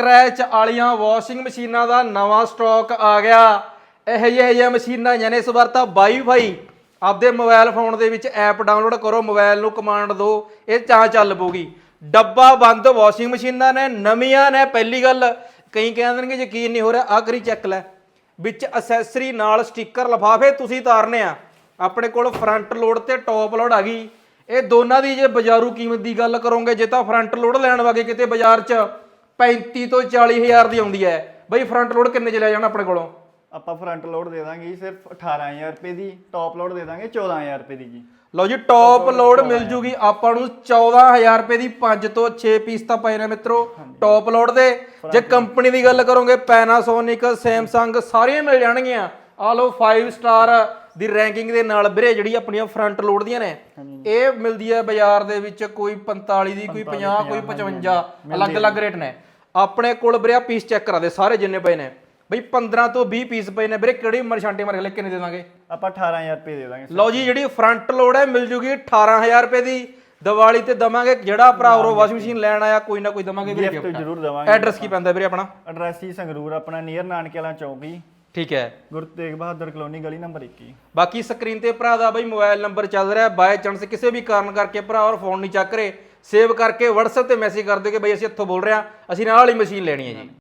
Scratch ਵਾਲੀਆਂ washing ਮਸ਼ੀਨਾਂ ਦਾ ਨਵਾਂ ਸਟਾਕ ਆ ਗਿਆ। ਇਹ ਜਿਹੇ ਜਿਹੇ ਮਸ਼ੀਨਾਂ ਆਈਆਂ ਨੇ ਇਸ ਵਾਰ ਤਾਂ ਵਾਈਫਾਈ ਆਪਦੇ ਮੋਬਾਈਲ ਫੋਨ ਦੇ ਵਿੱਚ ਐਪ ਡਾਊਨਲੋਡ ਕਰੋ, ਮੋਬਾਈਲ ਨੂੰ ਕਮਾਂਡ ਦਿਓ, ਇਹ ਚਾਹ ਚੱਲ ਪਊਗੀ। ਡੱਬਾ ਬੰਦ, ਵਾਸ਼ਿੰਗ ਮਸ਼ੀਨਾਂ ਨੇ, ਨਵੀਆਂ ਨੇ, ਪਹਿਲੀ ਗੱਲ ਕਈ ਕਹਿੰਦੇ ਨੇ ਯਕੀਨ ਨਹੀਂ ਹੋ ਰਿਹਾ ਆਹ ਕਰੀ ਚੈੱਕ ਲੈ। ਵਿੱਚ ਅਸੈਸਰੀ ਨਾਲ ਸਟicker ਲਫਾਫੇ ਤੁਸੀਂ ਤਾਰਨੇ ਆ। ਆਪਣੇ ਕੋਲ ਫਰੰਟ ਲੋਡ ਤੇ ਟੌਪ ਲੋਡ ਆ ਗਈ। ਇਹ ਦੋਨਾਂ ਦੀ ਜੇ ਬਾਜ਼ਾਰੂ ਕੀਮਤ ਦੀ ਗੱਲ ਕਰੋਗੇ, ਜੇ ਤਾਂ ਫਰੰਟ ਲੋਡ ਲੈਣ ਵਾਗੇ ਕਿਤੇ ਬਾਜ਼ਾਰ 'ਚ 35 ਤੋਂ 40 ਹਜ਼ਾਰ ਦੀ ਆਉਂਦੀ ਹੈ। ਬਈ ਫਰੰਟ ਲੋਡ ਕਿੰਨੇ ਚ ਲੈ ਜਾਣਾ ਆਪਣੇ ਕੋਲੋਂ? ਆਪਾਂ ਫਰੰਟ ਲੋਡ ਦੇ ਦਾਂਗੇ ਜੀ ਸਿਰਫ 18000 ਰੁਪਏ ਦੀ ਟੌਪ ਲੋਡ ਦੇ ਦਾਂਗੇ 14000 ਰੁਪਏ ਦੀ ਜੀ। ਲਓ ਜੀ ਟੌਪ ਲੋਡ ਮਿਲ ਜੂਗੀ ਆਪਾਂ ਨੂੰ 14000 ਰੁਪਏ ਦੀ 5 ਤੋਂ 6 ਪੀਸ ਤਾਂ ਪਏ ਨੇ ਮਿੱਤਰੋ। ਟੌਪ ਲੋਡ ਦੇ। ਜੇ ਕੰਪਨੀ ਦੀ ਗੱਲ ਕਰੋਗੇ ਪੈਨਾਸੋਨਿਕ ਸੈਮਸੰਗ ਸਾਰੀਆਂ ਮਿਲ ਜਾਣਗੀਆਂ। ਆ ਲਓ 5 ਸਟਾਰ ਦੀ ਰੈਂਕਿੰਗ ਦੇ ਨਾਲ ਵੀਰੇ ਜਿਹੜੀ ਆਪਣੀਆਂ ਫਰੰਟ ਲੋਡ ਦੀਆਂ ਨੇ ਇਹ ਮਿਲਦੀ ਹੈ ਬਾਜ਼ਾਰ ਦੇ ਵਿੱਚ ਕੋਈ 45 ਦੀ ਕੋਈ 50 ਕੋਈ 55 ਅਲੱਗ-ਅਲੱਗ ਰੇਟ ਨੇ। ਆਪਣੇ ਕੋਲ ਵੀਰੇ ਆ ਪੀਸ ਚੈੱਕ ਕਰਾ ਦੇ ਸਾਰੇ ਜਿੰਨੇ ਪਏ ਨੇ। ਬਈ 15 ਤੋਂ 20 ਪੀਸ ਪਏ ਨੇ ਵੀਰੇ ਕਿਹੜੀ ਮਰਸ਼ਾਂਟੇ ਮਾਰ ਕੇ ਕਿੰਨੇ ਦੇ ਦਾਂਗੇ? ਆਪਾਂ 18000 ਰੁਪਏ ਦੇ ਦਾਂਗੇ ਲਓ ਜੀ ਜਿਹੜੀ ਫਰੰਟ ਲੋਡ ਹੈ ਮਿਲ ਜੂਗੀ 18000 ਰੁਪਏ ਦੀ। ਦੀਵਾਲੀ ਤੇ ਦਵਾਂਗੇ ਜਿਹੜਾ ਭਰਾ ਉਰੋਂ ਵਾਸ਼ਿੰਗ ਮਸ਼ੀਨ ਲੈਣ ਆਇਆ ਕੋਈ ਨਾ ਕੋਈ ਦਵਾਂਗੇ ਵੀਰੇ ਗਿਫਟ। ਜ਼ਰੂਰ ਦਵਾਂਗੇ। ਐਡਰੈਸ ਕੀ ਪੈਂਦਾ ਵੀਰੇ ਆਪਣਾ? ਐਡਰੈਸ ਹੀ ਸੰਗਰੂਰ ਆਪਣਾ ਨੀਅਰ ਨਾਨਕੇ ਵਾਲਾ ਚੌਂਕ ਜੀ। ਠੀਕ ਹੈ। ਗੁਰੂ ਤੇਗ ਬਹਾਦਰ ਕਲੋਨੀ ਗਲੀ ਨੰਬਰ 21 ਬਾਕੀ ਸਕਰੀਨ ਤੇ ਭਰਾ ਦਾ ਬਈ ਮੋਬਾਈਲ ਨੰਬਰ ਚੱਲ ਰਿਹਾ ਬਾਈ ਚਾਂਸ ਕਿਸੇ ਵੀ ਕਾਰਨ ਕਰਕੇ ਭਰਾ ਔਰ ਫੋਨ ਨਹੀਂ ਚੱਕ ਰਹੇ। ਸੇਵ ਕਰਕੇ WhatsApp ਤੇ ਮੈਸੇਜ ਕਰ ਦਿਓ ਕਿ ਬਈ ਅਸੀਂ ਇੱਥੋਂ ਬੋਲ ਰਹੇ ਹਾਂ, ਅਸੀਂ ਨਾਲ ਹੀ ਮਸ਼ੀਨ ਲੈਣੀ ਹੈ ਜੀ।